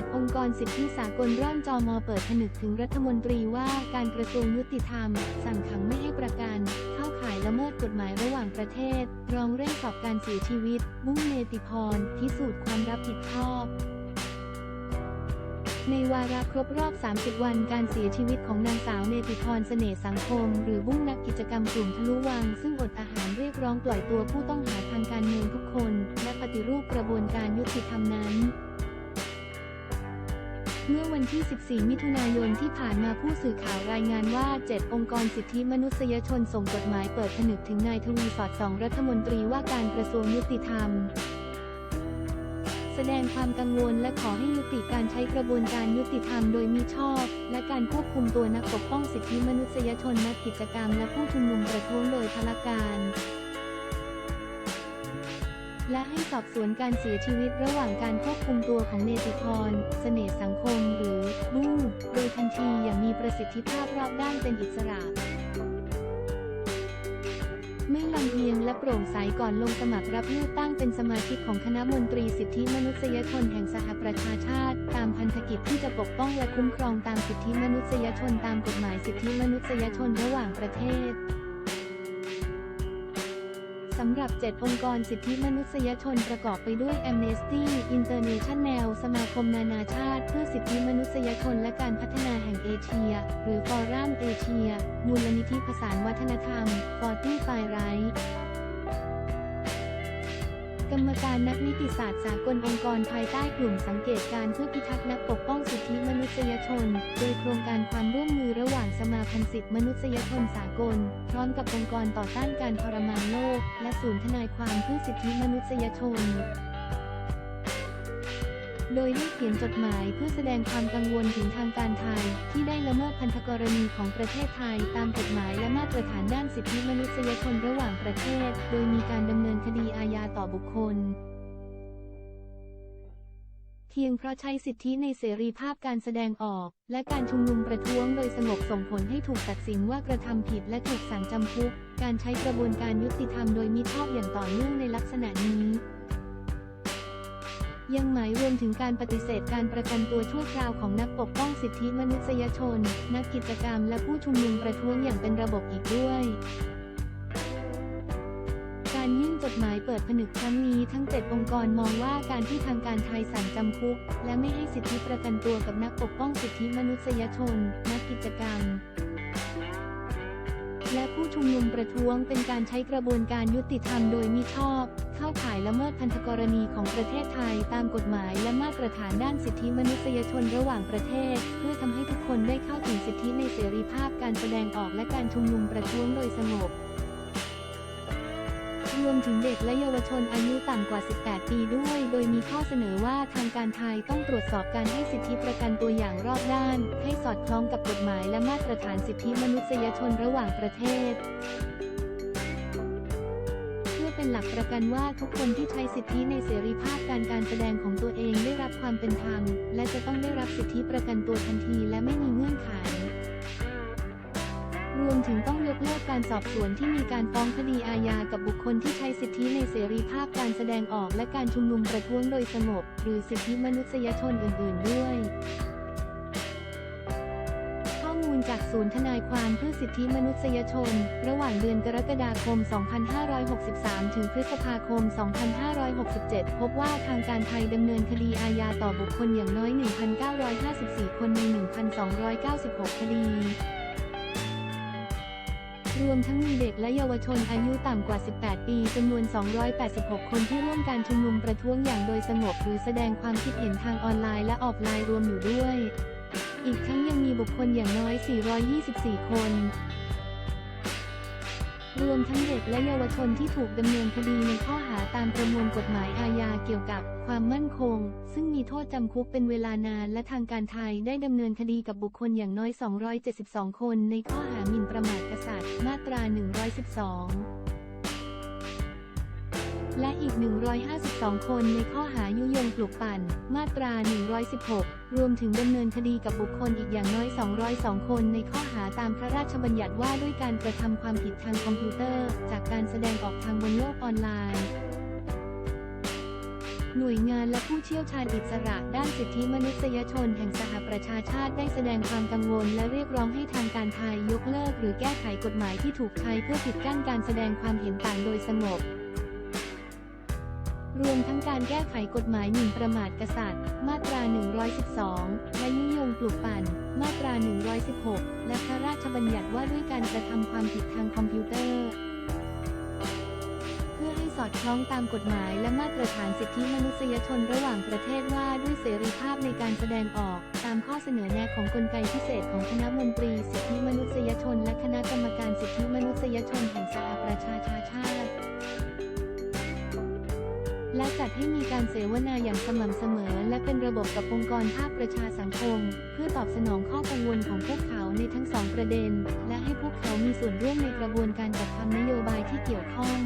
7 องค์กรสิทธิสากลร่อนจอมอเปิดผนึกถึงรัฐมนตรีว่าการกระทรวงยุติธรรม สั่งขังไม่ให้ประกัน เข้าข่ายละเมิดกฎหมายระหว่างประเทศ รองเร่งสอบการเสียชีวิตบุ้งเนติพรพิสูจน์ความรับผิดชอบในวาระครบรอบ 30 วันการเสียชีวิตของนางสาวเนติพรเสน่ห์สังคม หรือบุ้งนักกิจกรรมกลุ่มทะลุวัง ซึ่งอดอาหารเรียกร้องปล่อยตัวผู้ต้องหาทางการเมืองทุกคน และปฏิรูปกระบวนการยุติธรรมนั้น เมื่อวันที่ 14 มิถุนายนที่ผ่านมาผู้สื่อข่าวรายงานว่า 7 องค์กรสิทธิมนุษยชนส่งจดหมายเปิดผนึกถึงนายทวีสอดสองรัฐมนตรีว่าการกระทรวงยุติธรรม แสดงความกังวลและขอให้ยุติการใช้กระบวนการยุติธรรมโดยมิชอบ และการควบคุมตัวนักปกป้องสิทธิมนุษยชนนักกิจกรรม และผู้ชุมนุมประท้วงโดยพลการ และให้สอบสวนการเสียชีวิตระหว่างการควบคุมตัวของเนติพร เสน่ห์สังคมหรือบุ้โดยทันทีอย่างมีประสิทธิภาพรอบด้านเป็นอิสระ ไม่ลำเอียงและโปร่งใสก่อนลงสมัครรับเลือกตั้งเป็นสมาชิกของคณะมนตรีสิทธิมนุษยชนแห่งสหประชาชาติ ตามพันธกิจที่จะปกป้องและคุ้มครองตามสิทธิมนุษยชนตามกฎหมายสิทธิมนุษยชนระหว่างประเทศ สำหรับ 7 องค์กรสิทธิมนุษยชนประกอบไปด้วย Amnesty International สมาคมนานาชาติ เพื่อสิทธิมนุษยชนและการพัฒนาแห่งเอเชีย หรือฟอรัมเอเชีย มูลนิธิผสานวัฒนธรรม Fortify Right กรรมการนักนิติศาสตร์สากลองค์กรภายใต้กลุ่มสังเกตการเพื่อพิทักษ์นักปกป้องสิทธิมนุษยชน โดยโครงการความร่วมมือระหว่างสมาพันธ์สิทธิมนุษยชนสากล พร้อมกับองค์กรต่อต้านการทรมานโลก และศูนย์ทนายความเพื่อสิทธิมนุษยชนโดยได้เขียนจดหมายเพื่อแสดงความกังวลถึงทางการไทย ละเมิดพันธกรณีของประเทศไทยตามกฎหมายและมาตรฐานด้านสิทธิมนุษยชนระหว่างประเทศ โดยมีการดำเนินคดีอาญาต่อบุคคล เพียงเพราะใช้สิทธิในเสรีภาพการแสดงออก และการชุมนุมประท้วงโดยสงบส่งผลให้ถูกตัดสินว่ากระทำผิดและถูกสั่งจำคุก การใช้กระบวนการยุติธรรมโดยมิชอบอย่างต่อเนื่องในลักษณะนี้ ยังหมายรวมถึงการปฏิเสธการประกันตัวชั่วคราวของนักปกป้องสิทธิมนุษยชน นักกิจกรรมและผู้ชุมนุมประท้วงอย่างเป็นระบบอีกด้วยการยื่นจดหมายเปิดผนึกครั้งนี้ทั้ง 7 องค์กรมองว่าการที่ทางการไทยสั่งจำคุก และไม่ให้สิทธิประกันตัวกับนักปกป้องสิทธิมนุษยชน นักกิจกรรม และผู้ชุมนุมประท้วงเป็นการใช้กระบวนการยุติธรรมโดยมิชอบ เข้าข่ายละเมิดพันธกรณีของประเทศไทยตามกฎหมายและมาตรฐานด้านสิทธิมนุษยชนระหว่างประเทศ เพื่อทำให้ทุกคนได้เข้าถึงสิทธิในเสรีภาพการแสดงออกและการชุมนุมประท้วงโดยสงบรวมถึงเด็กและเยาวชนอายุต่ำกว่า 18 ปีด้วย โดยมีข้อเสนอว่าทางการไทยต้องตรวจสอบการให้สิทธิประกันตัวอย่างรอบด้าน ให้สอดคล้องกับกฎหมายและมาตรฐานสิทธิมนุษยชนระหว่างประเทศ เป็นหลักประกันว่าทุกคนที่ใช้สิทธิในเสรีภาพการการแสดงของตัวเองได้รับความเป็นธรรม และจะต้องได้รับสิทธิประกันตัวทันทีและไม่มีเงื่อนไขรวมถึงต้องยกเลิกการสอบสวนที่มีการฟ้องคดีอาญากับบุคคลที่ใช้สิทธิในเสรีภาพการแสดงออกและการชุมนุมประท้วงโดยสงบ หรือสิทธิมนุษยชนอื่น ๆ ด้วย จากศูนย์ทนายความเพื่อสิทธิมนุษยชน ระหว่างเดือนกรกฎาคม 2563 ถึงพฤษภาคม 2567 พบว่าทางการไทยดำเนินคดีอาญาต่อบุคคลอย่างน้อย 1,954 คนใน 1,296 คดีรวมทั้งมีเด็กและเยาวชนอายุต่ำกว่า 18 ปี จำนวน 286 คนที่ร่วมการชุมนุมประท้วงอย่างโดยสงบหรือแสดงความคิดเห็นทางออนไลน์และออฟไลน์รวมอยู่ด้วย อีกทั้งยังมีบุคคลอย่างน้อย 424 คน รวมทั้งเด็กและเยาวชนที่ถูกดำเนินคดีในข้อหาตามประมวลกฎหมายอาญาเกี่ยวกับความมั่นคง ซึ่งมีโทษจำคุกเป็นเวลานานและทางการไทยได้ดำเนินคดีกับบุคคลอย่างน้อย 272 คน ในข้อหาหมิ่นประมาทกษัตริย์ มาตรา 112 และอีก 152 คนในข้อหายุยงปลุกปั่น มาตรา 116 รวมถึงดำเนินคดีกับบุคคลอีกอย่างน้อย 202 คนในข้อหาตามพระราชบัญญัติว่าด้วยการกระทำความผิดทางคอมพิวเตอร์ จากการแสดงออกทางบนโลกออนไลน์ หน่วยงานและผู้เชี่ยวชาญอิสระด้านสิทธิมนุษยชนแห่งสหประชาชาติได้แสดงความกังวลและเรียกร้องให้ทางการไทยยกเลิก หรือแก้ไขกฎหมายที่ถูกใช้เพื่อปิดกั้นการแสดงความเห็นต่างโดยสงบ รวมทั้งการแก้ไขกฎหมายหมิ่นประมาทกษัตริย์ มาตรา 112 และยุยงปลุกปั่น มาตรา 116 และพระราชบัญญัติว่าด้วยการกระทำความผิดทางคอมพิวเตอร์ เพื่อให้สอดคล้องตามกฎหมายและมาตรฐานสิทธิมนุษยชนระหว่างประเทศว่าด้วยเสรีภาพในการแสดงออก ตามข้อเสนอแนะของกลไกพิเศษของคณะมนตรีสิทธิมนุษยชน และคณะกรรมการสิทธิมนุษยชนแห่งสหประชาชาติ และจัดให้มีการเสวนาอย่างสม่ำเสมอ และเป็นระบบกับองค์กรภาคประชาสังคม เพื่อตอบสนองข้อกังวลของพวกเขาในทั้งสองประเด็น และให้พวกเขามีส่วนร่วมในกระบวนการจัดทำนโยบายที่เกี่ยวข้อง